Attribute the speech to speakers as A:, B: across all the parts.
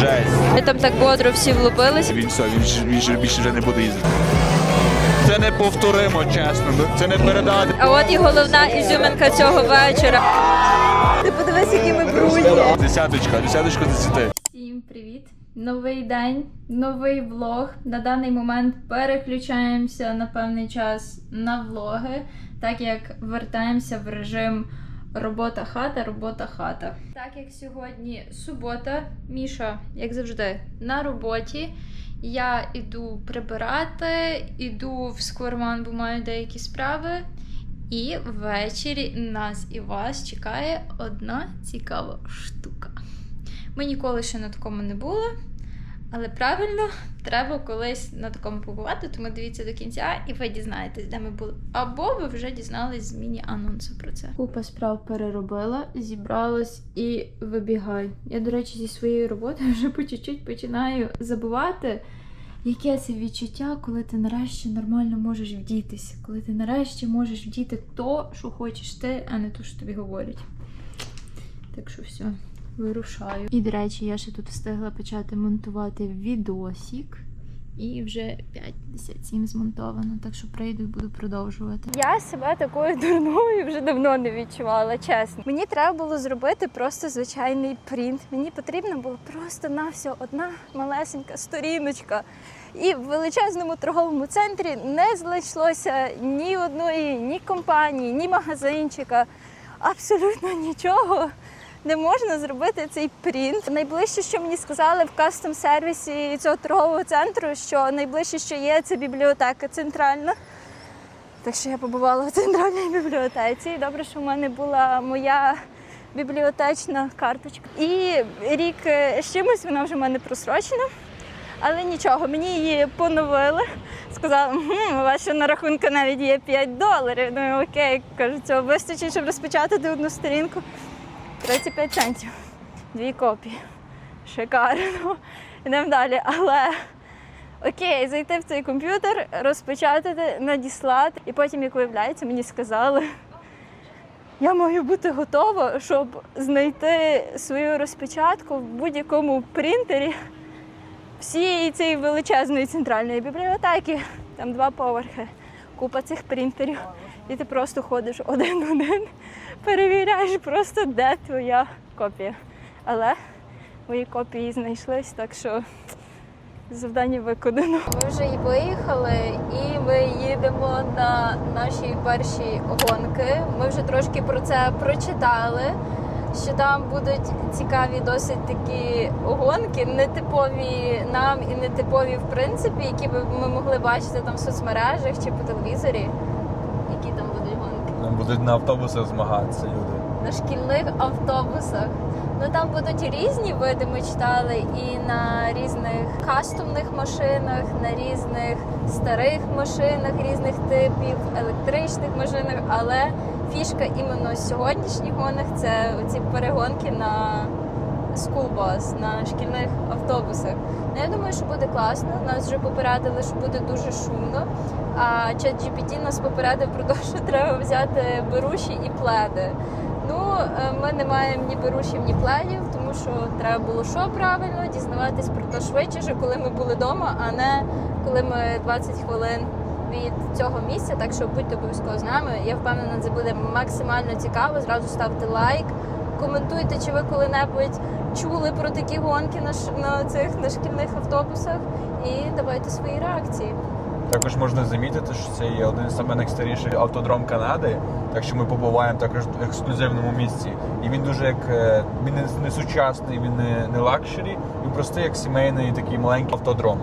A: Жесть.
B: Ми там так бодро всі влупились.
A: Він все, він, ж- він, ж більше вже не буде їздити. Це не повторимо, чесно. ну, Це не передати.
B: А от і головна ізюминка цього вечора. Ти подивись, які ми брудні.
A: Десяточка, десяточка десяти.
B: Всім привіт! Новий день, новий влог. На даний момент переключаємося на певний час на влоги, так як вертаємося в режим робота хата, робота хата. Так як сьогодні субота, Міша, як завжди, на роботі. Я іду прибирати, іду в скверман, бо маю деякі справи. І ввечері нас і вас чекає одна цікава штука. Ми ніколи ще на такому не були, але правильно, треба колись на такому побувати, тому дивіться до кінця і ви дізнаєтесь, де ми були. Або ви вже дізнались з міні-анонсу про це. Купа справ переробила, зібралась і вибігай. Я, до речі, зі своєї роботи вже по чуть-чуть починаю забувати. Яке це відчуття, коли ти нарешті нормально можеш вдітися, коли ти нарешті можеш вдіти то, що хочеш ти, а не то, що тобі говорять. Так що все, вирушаю. І, до речі, я ще тут встигла почати монтувати відосік. І вже 57 змонтовано, так що прийду і буду продовжувати. Я себе такою дурною вже давно не відчувала, чесно. Мені треба було зробити просто звичайний принт. Мені потрібна була просто на все одна малесенька сторіночка. І в величезному торговому центрі не знайшлося ні одної, ні компанії, ні магазинчика. Абсолютно нічого не можна зробити цей принт. Найближче, що мені сказали в кастом сервісі цього торгового центру, що найближче, що є, це бібліотека центральна. Так що я побувала в центральній бібліотеці. Добре, що в мене була моя бібліотечна карточка. І рік е, з чимось вона вже в мене просрочена. Але нічого, мені її поновили. Сказали, «Мгм, у вас ще на рахунку навіть є 5 доларів. Ну окей, кажу, цього вистачить, щоб розпечатати одну сторінку. 35 центів. Дві копії. Шикарно. Йдемо далі. Але окей, зайти в цей комп'ютер, розпечатати, надіслати. І потім, як виявляється, мені сказали, я маю бути готова, щоб знайти свою розпечатку в будь-якому принтері всієї цієї величезної центральної бібліотеки. Там два поверхи, купа цих принтерів. І ти просто ходиш один-один, перевіряєш просто, де твоя копія. Але мої копії знайшлись, так що завдання виконано. Ми вже і виїхали, і ми їдемо на наші перші гонки. Ми вже трошки про це прочитали. Що там будуть цікаві досить такі гонки, нетипові нам і нетипові в принципі, які ми могли бачити там в соцмережах чи по телевізорі. Які там будуть гонки?
C: Будуть на автобусах змагатися люди.
B: на шкільних автобусах. Ну там будуть різні види. Ми читали і на різних кастомних машинах, на різних старих машинах різних типів, електричних машинах. Але фішка іменно сьогоднішніх гонок це ці перегонки на скулбас, на шкільних автобусах. Ну, я думаю, що буде класно. Нас вже попередили, що буде дуже шумно. А ChatGPT нас попередив про те, що треба взяти беруші і пледи. Ну, е, ми не маємо ні берушів, ні пледів, тому що треба було що правильно дізнаватись про те швидше, коли ми були вдома, а не коли ми 20 хвилин від цього місця. Так що будьте обов'язково з нами. Я впевнена, це буде максимально цікаво. Зразу ставте лайк, коментуйте, чи ви коли-небудь чули про такі гонки на ш- на цих на шкільних автобусах, і давайте свої реакції.
C: Також можна замітити, що це є один з найстаріший автодром Канади, так що ми побуваємо також в ексклюзивному місці. І він дуже як е, він не, сучасний, він не лакшері, він простий як сімейний такий маленький автодром.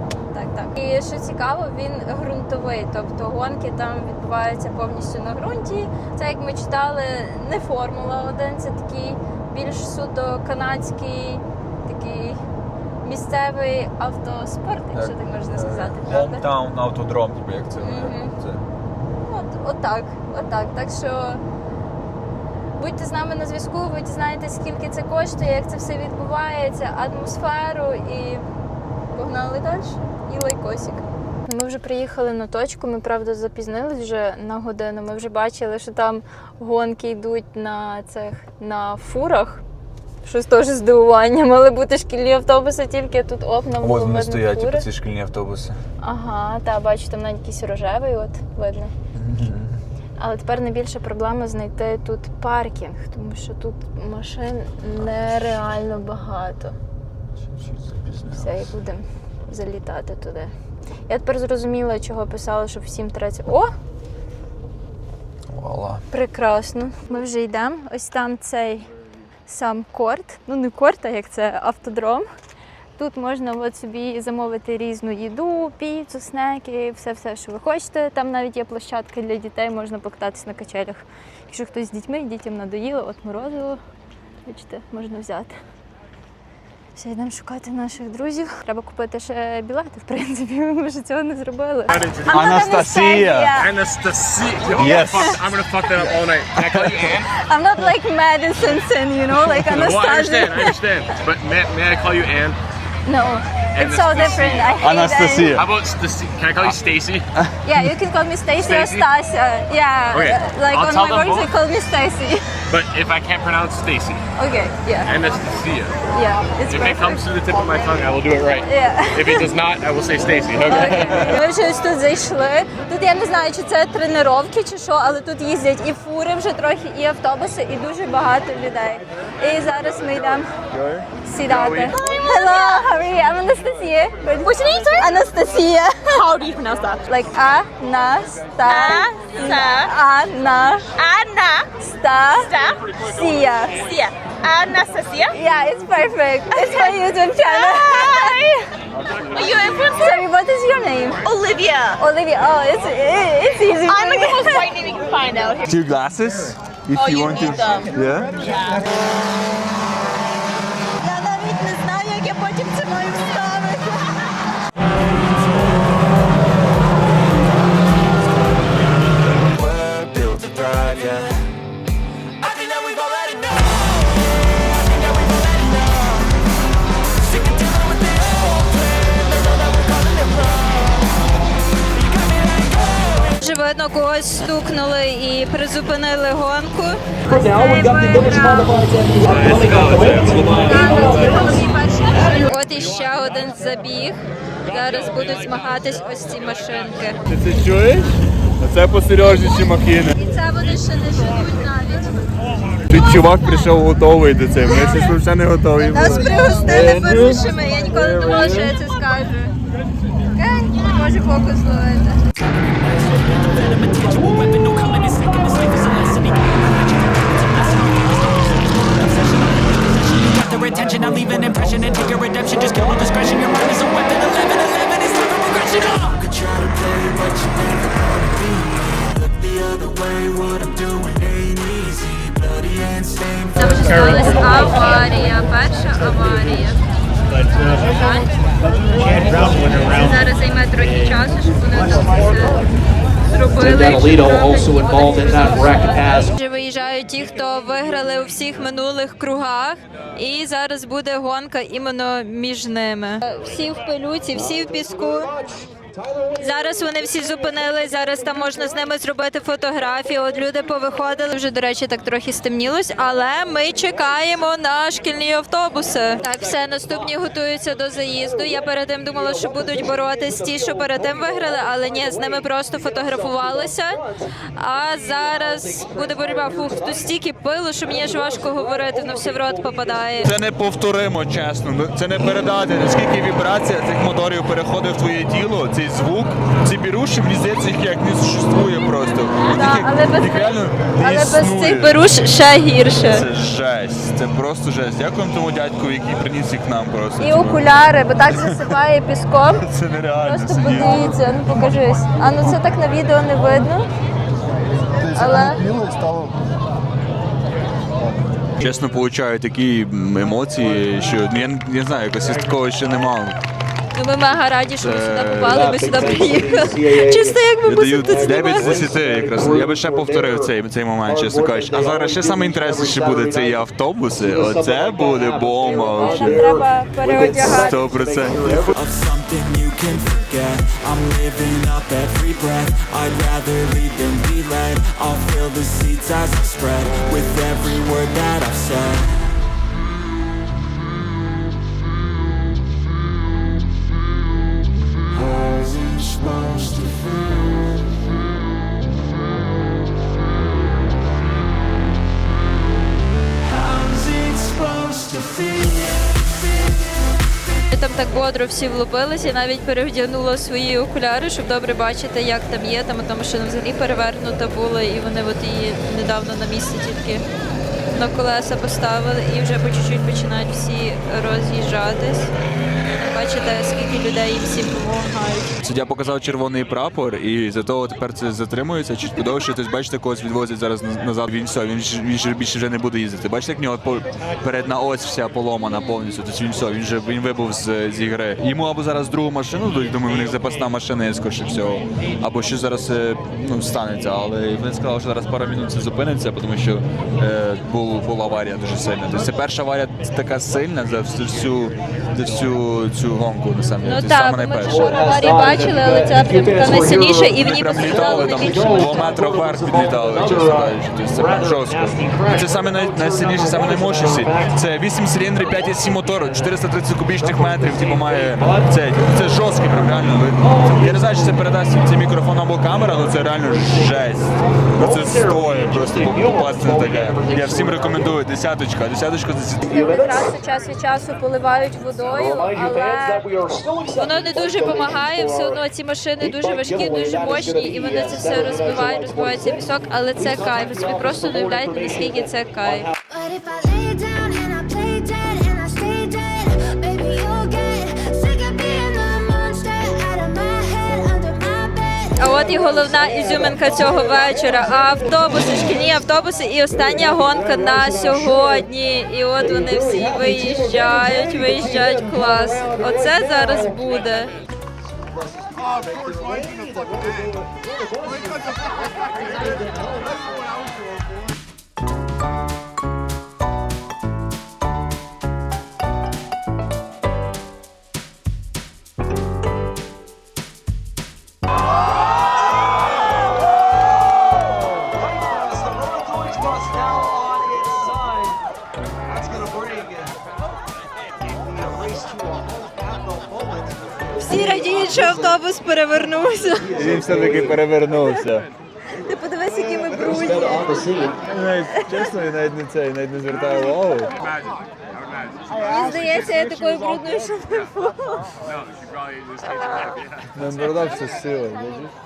B: Так. І що цікаво, він ґрунтовий, тобто гонки там відбуваються повністю на ґрунті. Це як ми читали, не Формула 1, це такий більш суто канадський такий місцевий автоспорт, якщо так можна сказати, правда?
C: Hometown автодром, типу як це. Це.
B: От, отак, отак. Так що будьте з нами на зв'язку, ви дізнаєтесь, скільки це коштує, як це все відбувається, атмосферу і погнали далі. І лайкосик. Ми вже приїхали на точку. Ми правда запізнились вже на годину. Ми вже бачили, що там гонки йдуть на цих на фурах. Щось теж здивування. Мали бути шкільні автобуси, тільки тут оп, нам
C: От вони стоять,
B: фури.
C: ці шкільні автобуси.
B: Ага, та бачу, там навіть якийсь рожевий, от видно. Але тепер найбільша проблема знайти тут паркінг, тому що тут машин нереально багато. Все, і будемо залітати туди. Я тепер зрозуміла, чого писала, що в 7.30. О!
C: Вуаля.
B: Прекрасно. Ми вже йдемо. Ось там цей сам корт. Ну, не корт, а як це автодром. Тут можна от собі замовити різну їду, піцу, снеки, все-все, що ви хочете. Там навіть є площадка для дітей, можна покататися на качелях. Якщо хтось з дітьми, дітям надоїло, от морозиво, бачите, можна взяти. Все, йдемо шукати наших друзів. Треба купити ще білети, в принципі, ми вже цього не зробили.
C: Анастасія!
D: Anastasia.
C: Yes.
D: Fuck, I'm gonna fuck that up all night. Can I call you Ann?
B: I'm not like Madison, you know, like
D: Well, I
B: Anastasia.
D: understand. I understand. But may, may I call you Ann?
B: No, it's so different. I hate
C: Anastasia.
D: How about Stacy? Can I call you Stacy?
B: That. Yeah, you can call me Stacy or
D: Stacy?
B: Stasia. Yeah,
D: Okay,
B: uh, like
D: I'll
B: on
D: tell
B: my
D: them
B: works, they call me Stacy.
D: But if I can't pronounce Stacy,
B: Okay, yeah,
D: Anastasia.
B: yeah, it's
D: If it
B: perfect.
D: comes to the tip of my tongue, I will do it right.
B: Yeah.
D: If it does not, I will say Stacy. Okay.
B: Ми вже ось тут зайшли. Тут я не знаю, чи це тренировки чи що, але тут їздять і фури вже трохи, і автобуси, і дуже багато людей. І зараз ми йдемо сідати. Hello, how are you? I'm Anastasia. What's your name, sir? Anastasia.
E: How do you pronounce that?
B: Like Anastasia.
E: Anna.
B: Anastasia.
E: Sia. Sia. Anastasia.
B: Yeah, it's perfect. It's my YouTube channel.
E: Hi. Are you influencer?
B: Sorry, what is your name?
E: Olivia.
B: Olivia. Oh, it's it's easy.
E: I'm like the most white name you can find out here.
C: Two glasses? If
E: Oh, you need them.
C: Yeah?
E: Я
B: призупинили гонку. От іще один забіг. Зараз будуть змагатись ось ці машинки.
A: Ти це чуєш? Це посерйозніші макіни.
B: І це вони ще не живуть навіть.
A: Тут чувак прийшов готовий до цього. Ми ще взагалі не готові.
B: Нас пригостили першими. Я ніколи не думала, що я це скажу. Окей, не можу фокус ловити.
F: Got their attention, I leave an impression and take your redemption. Just kill all discretion. Your mind is a weapon. 11, 11 is time for progression. You could try to play, but you never gonna be. Look the other way, what I'm doing ain't easy. Bloody and stained.
B: Це вже сталася аварія, перша аварія. Це зараз займе трохи часу, щоб вони там все Зробили.
G: Danilito also involved in that wreck as
B: Вже виїжджають ті, хто виграли у всіх минулих кругах, і зараз буде гонка іменно між ними. Всі в пилюці, всі в піску. Зараз вони всі зупинились. Зараз там можна з ними зробити фотографії. От люди повиходили. Вже до речі, так трохи стемнілось, але ми чекаємо на шкільні автобуси. Так, все наступні готуються до заїзду. Я перед тим думала, що будуть боротись ті, що перед тим виграли, але ні, з ними просто фотографувалися. А зараз буде боротьба. Фух, тут стільки пилу, що мені аж важко говорити, воно все в рот попадає.
A: Це неповторимо, чесно. Ну, Це не передати, наскільки вібрація цих моторів переходить в твоє тіло, цей звук, ці біруші, мені здається, їх як не существує просто. Їх
B: Так,
A: як-
B: але без
A: їх
B: цих-
A: реально не
B: Але без
A: існує.
B: цих беруш ще гірше.
A: Це жесть, це просто жесть. Дякуємо тому дядьку, який приніс їх нам просто.
B: І окуляри, бо так засипає піском.
A: Це нереально.
B: Просто
A: сидіти.
B: подивіться, ну покажись. А ну це так на відео не видно. Але
A: Чесно, получаю такі м, емоції, що ну, я не- не знаю, якось я такого ще не мав.
B: Ну, ми мега раді, що ми сюди попали, ми сюди приїхали. Чисто як ми мусимо тут
A: 9 з 10 якраз. Я би ще повторив цей, цей момент, чесно кажучи. А зараз ще саме інтересніше буде ці автобуси. Оце буде бомба.
B: Нам
A: вообще.
B: треба переодягати.
A: 100%.
F: of something you can forget. I'm living up every breath. I'd rather lead than be led. I'll fill the seats as I spread with every word that I've said.
B: Так бодро всі влупилися, і навіть перевдягнула свої окуляри, щоб добре бачити, як там є. Там що машина взагалі перевернута була, і вони от її недавно на місці тільки на колеса поставили, і вже по чуть-чуть починають всі роз'їжджатись. Бачите, скільки людей їм всім допомагають.
C: Суддя показав червоний прапор, і за того тепер це затримується чуть подовше. Тобто, бачите, когось відвозять зараз назад. Він все, він ж він ж більше вже не буде їздити. Бачите, як в нього передна ось вся поломана повністю. Тобто він все, він вже він вибув з, з ігри. Йому або зараз другу машину дадуть, думаю, у них запасна машина скоріше всього. Або що зараз е, ну, станеться. Але він сказав, що зараз пару минут це зупиниться, тому що е, була аварія дуже сильна. Тобто це перша аварія така сильна за всю, за всю цю гонку на самі.
B: Ну так,
C: саме
B: ми вчора бачили, але ця прям така найсильніша, і в ній
C: Прям літали там два метри вверх підлітали, чесно кажучи. Тобто це прям жорстко. Це саме най, найсильніше, саме наймощніші. Це 8 циліндрів, 5,7 мотору, 430 кубічних метрів, типу має це. Це жорсткий, прям реально. Ви- Я не знаю, чи це передасть цей мікрофон або камера, але це реально жесть. Ну це стоїть просто попасти на таке. Я всім рекомендую десяточка, десяточка за
B: Трасу час від часу поливають водою, але воно не дуже допомагає. Все одно ці машини дуже важкі, дуже мощні, і вони це все розбивають, розбивається пісок, але це кайф. Ви собі просто не уявляєте, наскільки це кайф. А от і головна ізюминка цього вечора. Автобуси, шкільні автобуси, і остання гонка на сьогодні. І от вони всі виїжджають, виїжджають клас. Оце зараз буде. Що автобус перевернувся.
C: Він все-таки перевернувся.
B: Ти подивись, які ми брудні.
C: Навіть чесно, я навіть не це, я навіть не звертаю увагу.
B: Мені здається, я такою брудною, що не було.
C: Не борода все сила.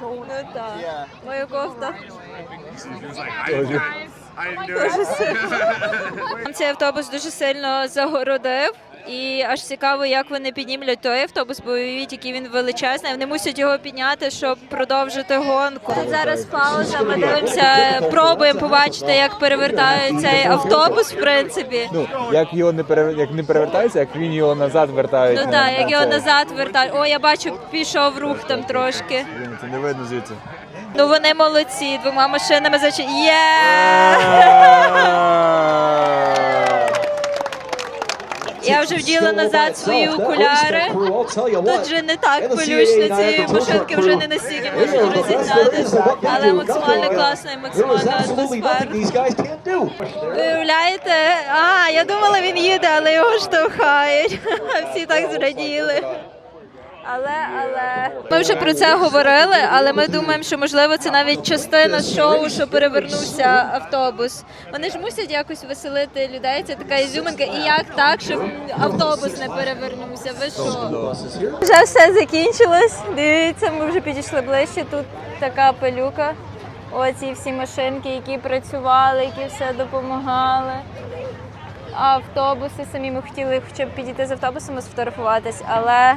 B: Ну так. Моя кофта. Дуже сильно. Цей автобус дуже сильно загородив. І аж цікаво, як вони піднімлять той автобус, бо уявіть, який він величезний. Вони мусять його підняти, щоб продовжити гонку. Тут зараз пауза. Ми дивимося, пробуємо побачити, як перевертають цей автобус, в принципі.
C: Ну, як його не пере... як не перевертається, як він його назад вертає.
B: Ну так, як його назад вертають. О, я бачу, пішов рух там трошки.
C: Це не видно звідси.
B: Ну вони молодці, двома машинами зачи. Є! Я вже вділа назад свої окуляри. Тут вже не так пилючно, цієї машинки вже не настільки можуть розігнати, але максимально класно і максимально атмосферно. Виявляєте? А, я думала, він їде, але його штовхають. Всі так зраділи. Але, але ми вже про це говорили, але ми думаємо, що можливо це навіть частина шоу, що перевернувся автобус. Вони ж мусять якось веселити людей. Це така ізюминка. І як так, щоб автобус не перевернувся? Ви що? Вже все закінчилось. Дивіться, ми вже підійшли ближче. Тут така пилюка. Оці всі машинки, які працювали, які все допомагали. А автобуси самі ми хотіли хоча б підійти з автобусами сфотографуватись, але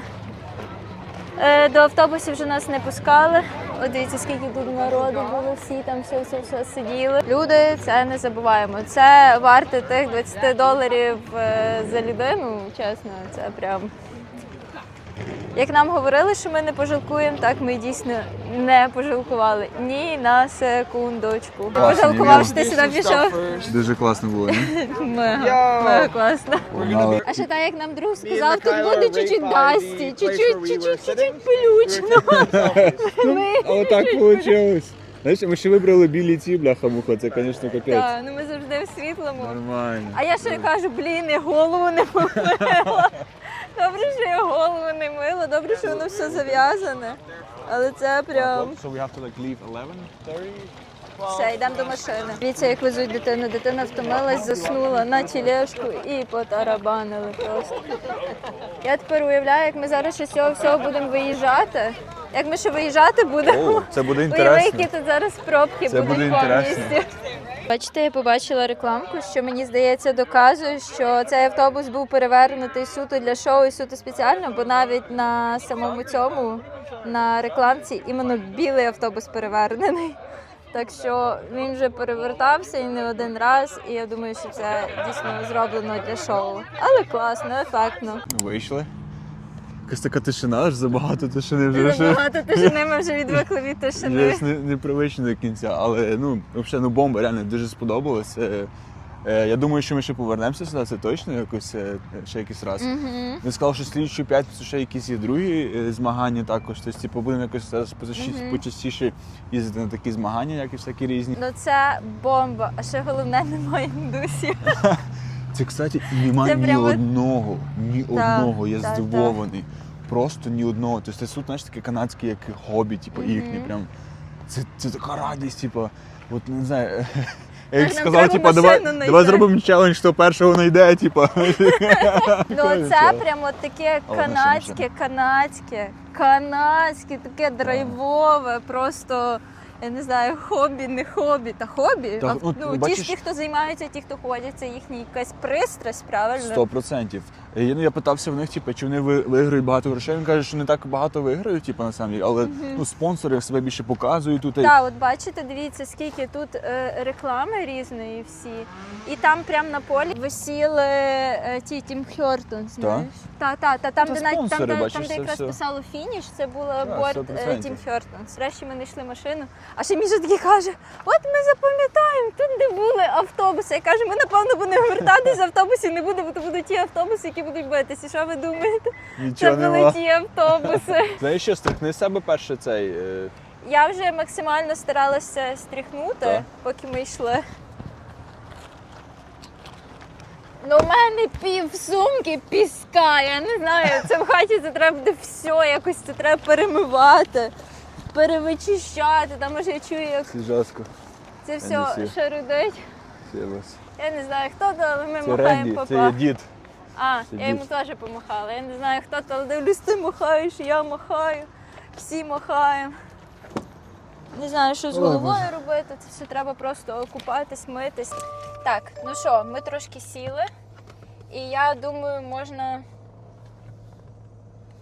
B: до автобусів вже нас не пускали. От дивіться, скільки тут народу було, всі там все, все, все сиділи. Люди, це не забуваємо. Це варте тих 20 доларів е, за людину. Чесно, це прям. Як нам говорили, що ми не пожалкуємо, так ми дійсно не пожалкували ні на секундочку. Ти
C: Класно,
B: пожалкував, що ти сюди пішов?
C: Дуже класно було, ні?
B: Мега, мега класно.
C: Погнали.
B: А ще так, як нам друг сказав, тут буде чуть-чуть дасті, чуть-чуть, чуть-чуть, чуть-чуть пилючно. Ми...
C: Але так вийшло. Знаєш, ми ще вибрали білі ці бляха-муха, це, звісно, капець.
B: Так, ну ми завжди в світлому.
C: Нормально.
B: А я ще кажу, блін, я голову не помила. Добре, що я голову не мила, добре, що воно все зав'язане. Але це прям.
C: So we have to like leave 11:30?
B: Все, йдемо до машини. Дивіться, як везуть дитину. Дитина втомилась, заснула на тілешку і потарабанили просто. Я тепер уявляю, як ми зараз ще з цього всього будемо виїжджати. Як ми ще виїжджати будемо.
C: О, це буде
B: Уяви,
C: інтересно.
B: які тут зараз пробки
C: Це
B: будуть
C: буде інтересно.
B: повністю. Бачите, я побачила рекламку, що мені здається доказує, що цей автобус був перевернутий суто для шоу і суто спеціально, бо навіть на самому цьому на рекламці іменно білий автобус перевернений. Так що він вже перевертався і не один раз, і я думаю, що це дійсно зроблено для шоу. Але класно, ефектно.
C: Вийшли. Якась така тишина, аж забагато тишини вже. що-
B: Багато тишини ми вже відвикли від тишини.
C: Вже не, непривично до кінця, але ну, взагалі, ну бомба реально дуже сподобалось. Е, е, я думаю, що ми ще повернемося сюди, це точно якось е, ще якийсь раз. Він сказав, що слідчу п'ятницю ще якісь є другі змагання також. Тобто, типу, будемо якось зараз почасті- почастіше їздити на такі змагання, як і всякі різні.
B: Ну це бомба, а ще головне немає індусів.
C: Це, кстати, немає ні
B: прямо-
C: одного, ні
B: Так,
C: одного. Я
B: так,
C: здивований. Просто ні одного. Тобто це суд, знаєш, таке канадське, як хобі, типу, їхнє. Прям. Це, це така радість, типу, от не знаю. Я їх сказав, типу, давай, давай зробимо челендж, хто першого знайде, типу.
B: Ну це прямо таке канадське, канадське, канадське, таке драйвове, просто. Я не знаю, хобі, не хобі, та хобі.
C: Та,
B: А,
C: ну,
B: ну, ті,
C: бачиш-
B: ж, ті, хто займаються, ті, хто ходять, це їхня якась пристрасть, правильно?
C: Сто процентів. Е, Я, ну, я питався в них, типу, чи вони виграють багато грошей. Він каже, що не так багато виграють, типу, на самом деле, але ну, спонсори себе більше показують тут.
B: Так, от бачите, дивіться, скільки тут е, реклами різної всі. І там прямо на полі висіли е, ті Тім Хьортон, знаєш? Так, так, та, там,
C: Та
B: де, навіть- там,
C: спонсори,
B: де,
C: бачиш,
B: там, де
C: це
B: якраз
C: все.
B: писало фініш, це
C: Так,
B: борт
C: 100%.
B: Тім Хьортон. Зрешті ми знайшли машину. А ще Міша такий каже: от ми запам'ятаємо, тут де були автобуси. Я кажу, ми напевно будемо вертатись в автобусі, не буде, бо то будуть ті автобуси, які будуть битися. Що ви думаєте? Це
C: Нічого
B: були
C: нема.
B: ті автобуси.
C: Знаєш що, стрихни з себе перше цей. е,
B: Я вже максимально старалася стріхнути,
C: Так.
B: поки ми йшли. Ну, у мене пів сумки піска. Я не знаю, це в хаті це треба буде все, якось це треба перемивати, перевичищати. Там може я чую, як
C: Це жорстко.
B: це все
C: всі.
B: шарудить.
C: Це вас.
B: Я не знаю, хто то, але ми
C: Це
B: махаємо
C: Ренді, це є дід.
B: А,
C: Сидіть.
B: я йому теж помахала. Я не знаю, хто то, але дивлюсь, ти махаєш, я махаю, всі махаємо. Не знаю, що з
C: Ой,
B: головою робити. Це все треба просто купатись, митись. Так, ну що, ми трошки сіли, і я думаю, можна.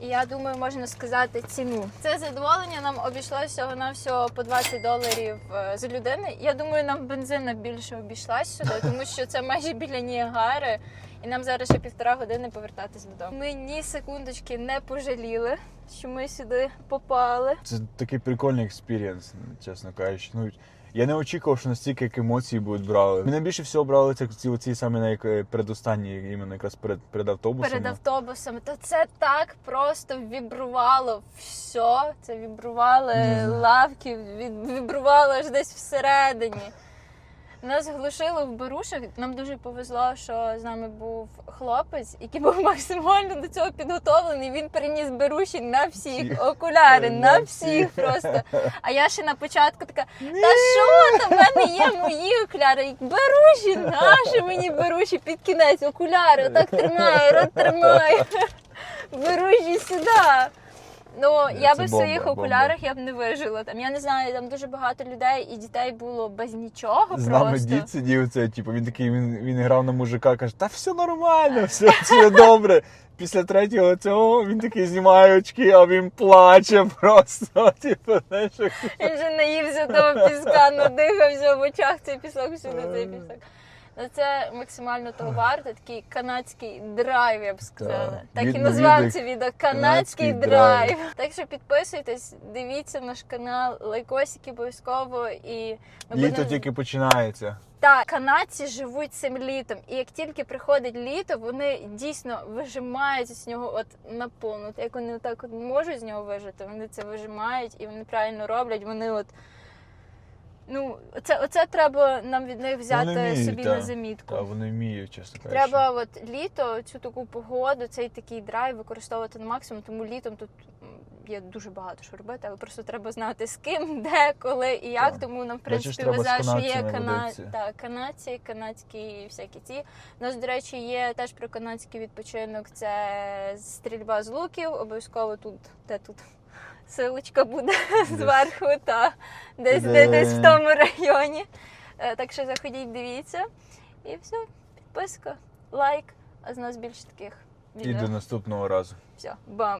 B: І я думаю, можна сказати ціну. Це задоволення нам обійшлося всього на всього по 20 доларів е, з людини. Я думаю, нам бензина більше обійшлась сюди, тому що це майже біля Ніагари, і нам зараз ще півтора години повертатись додому. Ми ні секундочки не пожаліли, що ми сюди попали.
C: Це такий прикольний експірієнс, чесно кажучи. Ну, я не очікував, що настільки як емоції будуть брали. Мене більше всього брали це ці оці саме на як е, предостанні, іменно якраз перед, перед автобусом.
B: перед автобусом, то це так просто вібрувало все. Це вібрували лавки, вібрувало аж десь всередині. Нас глушило в берушах. Нам дуже повезло, що з нами був хлопець, який був максимально до цього підготовлений. Він приніс беруші на всіх, окуляри,
C: На
B: на всіх просто. А я ще на початку така: та що там, в мене є мої окуляри? Беруші, наші мені беруші під кінець, окуляри, отак тримаю, рот тримаю. Беруші сюди. Ну, я би в
C: бомба,
B: своїх
C: бомба.
B: окулярах я б не вижила. Там я не знаю, там дуже багато людей і дітей було без нічого
C: З
B: просто.
C: нами дід сидів, це, типу, він такий, він, він грав на мужика, каже, та все нормально, все, все добре. Після третього цього він такий знімає очки, а він плаче просто. Типу, знаєш,
B: Він вже наївся того піска, надихався в очах цей пісок, всюди цей пісок. Ну, це максимально того варто, такий канадський драйв, я б сказала.
C: Так.
B: Так і назвав це відео
C: канадський
B: канадський
C: драйв.
B: драйв. Так що підписуйтесь, дивіться наш канал, лайкосики обов'язково і ми
C: Літо
B: будемо-
C: тільки починається.
B: Так, канадці живуть цим літом, і як тільки приходить літо, вони дійсно вижимають з нього от наповну. Як вони так от можуть з нього вижити, вони це вижимають і вони правильно роблять. Вони от Ну, це, оце треба нам від них взяти
C: вміють,
B: собі
C: та.
B: на замітку.
C: Та вони вміють, чесно кажучи.
B: Треба от літо, цю таку погоду, цей такий драйв використовувати на максимум, тому літом тут є дуже багато що робити, але просто треба знати з ким, де, коли і як.
C: Так.
B: Тому нам, в принципі, везе, що є кана... та, канадці, канадські всякі ці. У нас, до речі, є теж про канадський відпочинок. Це стрільба з луків. Обов'язково тут, де тут. Силочка буде зверху, та десь,
C: Де-
B: де, десь в тому районі. Е, Так що заходіть, дивіться. І все, підписка, лайк, а з нас більше таких
C: І до наступного разу.
B: Все, бам.